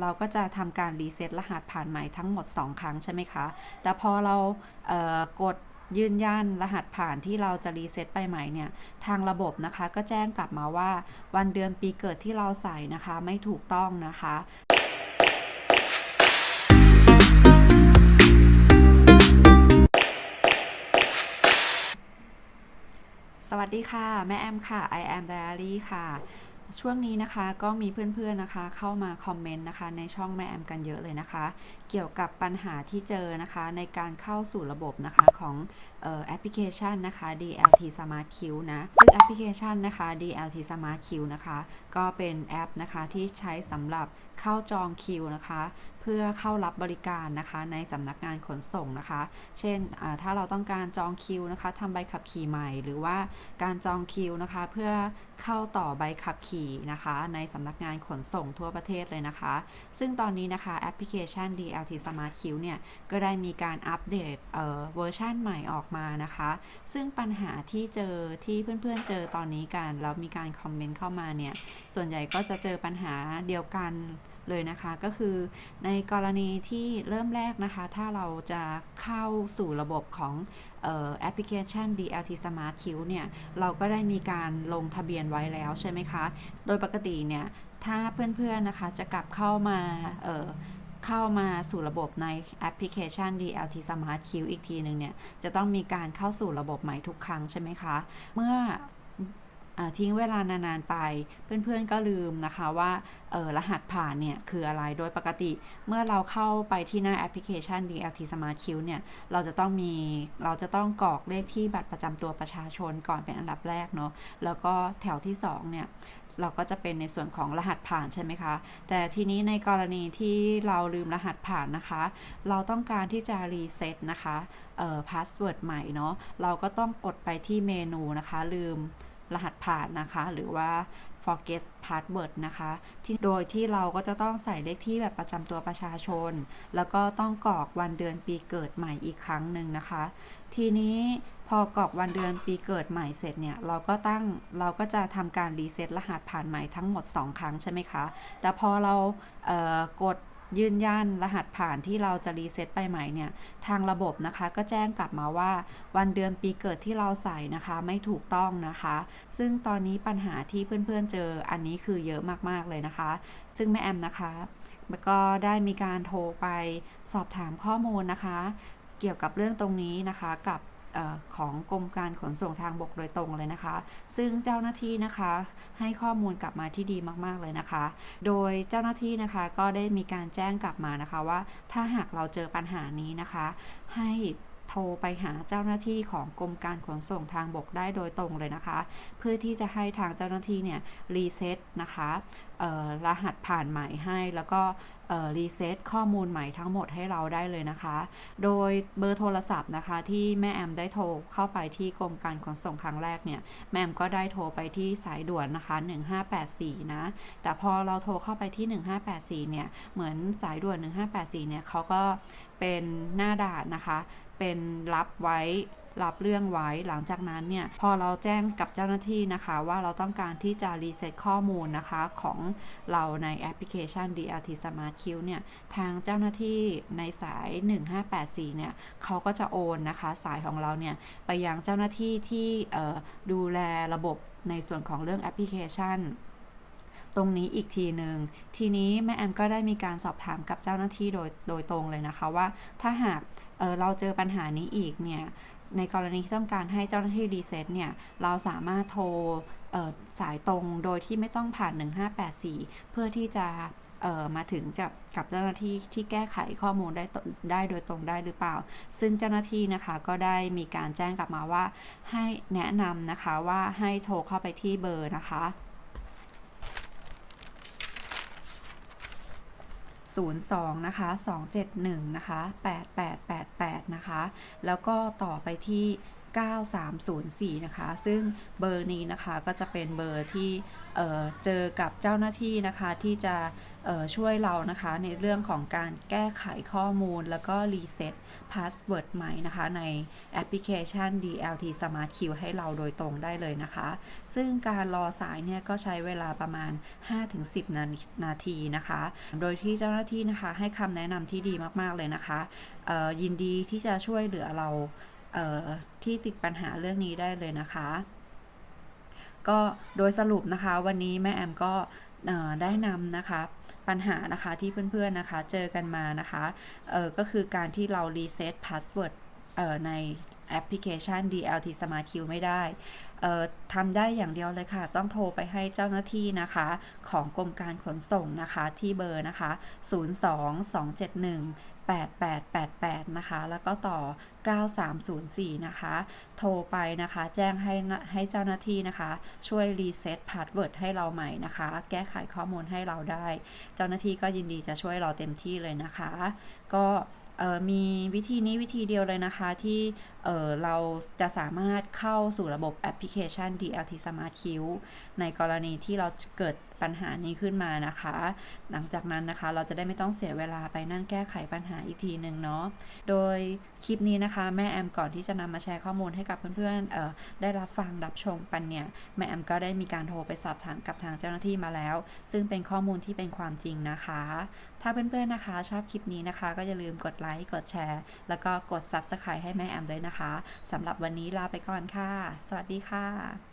เราก็จะทำการรีเซ็ตรหัสผ่านใหม่ทั้งหมด 2 ครั้งใช่ไหมคะ แต่พอเราเกดยืนยันรหัสผ่านที่เราจะรีเซ็ตไปใหม่เนี่ย ทางระบบนะคะก็แจ้งกลับมาว่าวันเดือนปีเกิดที่เราใส่นะคะไม่ถูกต้องนะคะสวัสดีค่ะ แม่แอมค่ะ I am Diary ค่ะ ช่วงนี้นะคะก็มีเพื่อนๆนะคะเข้ามาคอมเมนต์นะคะในช่องแม่แอมกันเยอะเลยนะคะ เกี่ยวกับปัญหาที่เจอนะคะในการเข้าสู่ระบบนะคะของออแอปพลิเคชันนะคะ DLT Smart Q นะซึ่งแอปพลิเคชันนะคะ DLT Smart Q นะคะก็เป็นแอปนะคะที่ใช้สำหรับเข้าจองคิวนะคะเพื่อเข้ารับบริการนะคะในสำนักงานขนส่งนะคะ เช่นถ้าเราต้องการจองคิวนะคะทำใบขับขี่ใหม่ หรือว่าการจองคิวนะคะเพื่อเข้าต่อใบขับขี่นะคะในสำนักงานขนส่งทั่วประเทศเลยนะคะ ซึ่งตอนนี้นะคะแอปพลิเคชัน DLT Smart Q เนี่ย ก็ได้มีการอัปเดตเอ่อเวอร์ชันใหม่ออกมานะคะ ซึ่งปัญหาที่เจอที่เพื่อนๆเจอตอนนี้กัน แล้วมีการคอมเมนต์เข้ามาเนี่ย ส่วนใหญ่ก็จะเจอปัญหาเดียวกันเลยนะคะก็คือในกรณีที่เริ่มแรกนะคะ ถ้าเราจะเข้าสู่ระบบของเอ่อแอปพลิเคชัน DLT Smart Q เนี่ย เราก็ได้มีการลงทะเบียนไว้แล้วใช่ไหมคะ โดยปกติเนี่ย ถ้าเพื่อนๆนะคะจะกลับเข้ามา เข้ามาสู่ระบบในแอปพลิเคชัน DLT Smart Q อีกทีหนึ่งเนี่ย จะต้องมีการเข้าสู่ระบบใหม่ทุกครั้งใช่ไหมคะ เมื่อทิ้งเวลานานๆไป เพื่อนๆก็ลืมนะคะว่าออรหัสผ่านเนี่ย คืออะไรโดยปกติเมื่อเราเข้าไปที่หน้าแอปพลิเคชัน DLT Smart Q เนี่ย เราจะต้องมีเราจะต้องกรอกเลขที่บัตรประจำตัวประชาชนก่อนเป็นอันดับแรกเนาะแล้วก็แถวที่สองเนี่ย เราก็จะเป็นในส่วนของรหัสผ่านใช่ไหมคะ แต่ทีนี้ในกรณีที่เราลืมรหัสผ่านนะคะ เราต้องการที่จะรีเซ็ตนะคะเอ่อพาสเวิร์ดใหม่เนาะ เราก็ต้องกดไปที่เมนูนะคะ ลืมรหัสผ่านนะคะ หรือว่า forget password นะคะ ที่โดยที่เราก็จะต้องใส่เลขที่แบบประจำตัวประชาชน แล้วก็ต้องกรอกวันเดือนปีเกิดใหม่อีกครั้งหนึ่งนะคะ ทีนี้พอกรอกวันเดือนปีเกิดใหม่เสร็จเนี่ยเราก็ตั้งเราก็จะทำการรีเซ็ตรหัสผ่านใหม่ทั้งหมด 2 ครั้งใช่ไหมคะ แต่พอเราเกด ยืนยันรหัสผ่านที่เราจะรีเซ็ตไปใหม่เนี่ยทางระบบนะคะก็แจ้งกลับมาว่าวันเดือนปีเกิดที่เราใส่นะคะไม่ถูกต้องนะคะ ซึ่งตอนนี้ปัญหาที่เพื่อนๆเจออันนี้คือเยอะมากๆเลยนะคะ ซึ่งแม่แอมนะคะก็ได้มีการโทรไปสอบถามข้อมูลนะคะ เกี่ยวกับเรื่องตรงนี้นะคะกับ ของกรมการขนส่งทางบกโดยตรงเลยนะคะ ซึ่งเจ้าหน้าที่นะคะให้ข้อมูลกลับมาที่ดีมากๆเลยนะคะ โดยเจ้าหน้าที่นะคะก็ได้มีการแจ้งกลับมานะคะว่า ถ้าหากเราเจอปัญหานี้นะคะ ให้ โทรไปหาเจ้าหน้าที่ของกรมการขนส่งทางบกได้โดยตรงเลยนะคะ เพื่อที่จะให้ทางเจ้าหน้าที่เนี่ยรีเซ็ตนะคะรหัสผ่านใหม่ให้แล้วก็รีเซ็ตข้อมูลใหม่ทั้งหมดให้เราได้เลยนะคะ โดยเบอร์โทรศัพท์นะคะที่แม่แอมได้โทรเข้าไปที่กรมการขนส่งครั้งแรกเนี่ยแม่แอมก็ได้โทรไปที่สายด่วนนะคะ 1584 นะ แต่พอเราโทรเข้าไปที่ 1584 เนี่ย เหมือนสายด่วน 1584 เนี่ยเขาก็เป็นหน้าด่านนะคะ เป็นรับไว้รับเรื่องไว้หลังจากนั้นเนี่ยพอเราแจ้งกับเจ้าหน้าที่นะคะ ว่าเราต้องการที่จะรีเซ็ตข้อมูลนะคะของเราในแอปพลิเคชัน DLT Smart Q เนี่ยทางเจ้าหน้าที่ในสาย 1584 เนี่ยเขาก็จะโอนนะคะสายของเราเนี่ยไปยังเจ้าหน้าที่ที่ดูแลระบบในส่วนของเรื่องแอปพลิเคชัน ตรงนี้อีกทีหนึ่งทีนี้แม่แอมก็ได้มีการสอบถามกับเจ้าหน้าที่โดยโดยตรงเลยนะคะว่า ถ้าหากเเราเจอปัญหานี้อีกเนี่ยในกรณีที่ต้องการให้เจ้าหน้าที่รีเซ็ตเนี่ยเราสามารถโทรสายตรงโดยที่ไม่ต้องผ่าน 1584 เพื่อที่จะมาถึงจะกับเจ้าหน้าที่ที่แก้ไขข้อมูลได้ได้โดยตรงได้หรือเปล่า ซึ่งเจ้าหน้าที่นะคะก็ได้มีการแจ้งกลับมาว่า ให้แนะนำนะคะว่าให้โทรเข้าไปที่เบอร์นะคะ 02 นะคะ 271 นะคะ 8888 นะคะ แล้วก็ต่อไปที่ 9304 นะคะ ซึ่งเบอร์นี้นะคะก็จะเป็นเบอร์ที่เเจอกับเจ้าหน้าที่นะคะที่จะ ช่วยเรานะคะในเรื่องของการแก้ไขข้อมูล แล้วก็รีเซ็ตพาสเวิร์ดใหม่นะคะในแอปพลิเคชัน DLT Smart Q ให้เราโดยตรงได้เลยนะคะ ซึ่งการรอสายเนี่ยก็ใช้เวลาประมาณ 5-10 นานาทีนะคะ โดยที่เจ้าหน้าที่นะคะให้คำแนะนำที่ดีมากๆเลยนะคะยินดีที่จะช่วยเหลือเราเที่ติดปัญหาเรื่องนี้ได้เลยนะคะ ก็โดยสรุปนะคะวันนี้แม่แอมก็ได้นำนะคะ ปัญหานะคะที่เพื่อนๆนะคะ เจอกันมานะคะเออก็คือการที่เรารีเซ็ตพาสเวิร์ดเออใน แอปพลิเคชัน DLT Smart Q ไม่ได้ทำได้อย่างเดียวเลยค่ะ ต้องโทรไปให้เจ้าหน้าที่นะคะ ของกรมการขนส่งนะคะที่เบอร์นะคะ 02 271 8888 นะคะ แล้วก็ต่อ 9304 นะคะ โทรไปนะคะ แจ้งให้ให้เจ้าหน้าที่นะคะ ช่วยรีเซ็ตพาสเวิร์ดให้เราใหม่นะคะ แก้ไขข้อมูลให้เราได้ เจ้าหน้าที่ก็ยินดีจะช่วยเราเต็มที่เลยนะคะ ก็ มีวิธีนี้วิธีเดียวเลยนะคะที่เเราจะสามารถเข้าสู่ระบบแอปพลิเคชัน DLT Smart Q ในกรณีที่เราเกิด ปัญหานี้ขึ้นมานะคะ หลังจากนั้นนะคะเราจะได้ไม่ต้องเสียเวลาไปนั่งแก้ไขปัญหาอีกทีหนึ่งเนาะโดยคลิปนี้นะคะ แม่แอมก่อนที่จะนำมาแชร์ข้อมูลให้กับเพื่อนๆเอ่อได้รับฟังรับชมกันเนี่ยแม่แอมก็ได้มีการโทรไปสอบถามกับทางเจ้าหน้าที่มาแล้ว ซึ่งเป็นข้อมูลที่เป็นความจริงนะคะ ถ้าเพื่อนๆนะคะชอบคลิปนี้นะคะ ก็อย่าลืมกดไลค์กดแชร์ แล้วก็กด Subscribe ให้แม่แอมด้วยนะคะสำหรับวันนี้ลาไปก่อนค่ะ สวัสดีค่ะ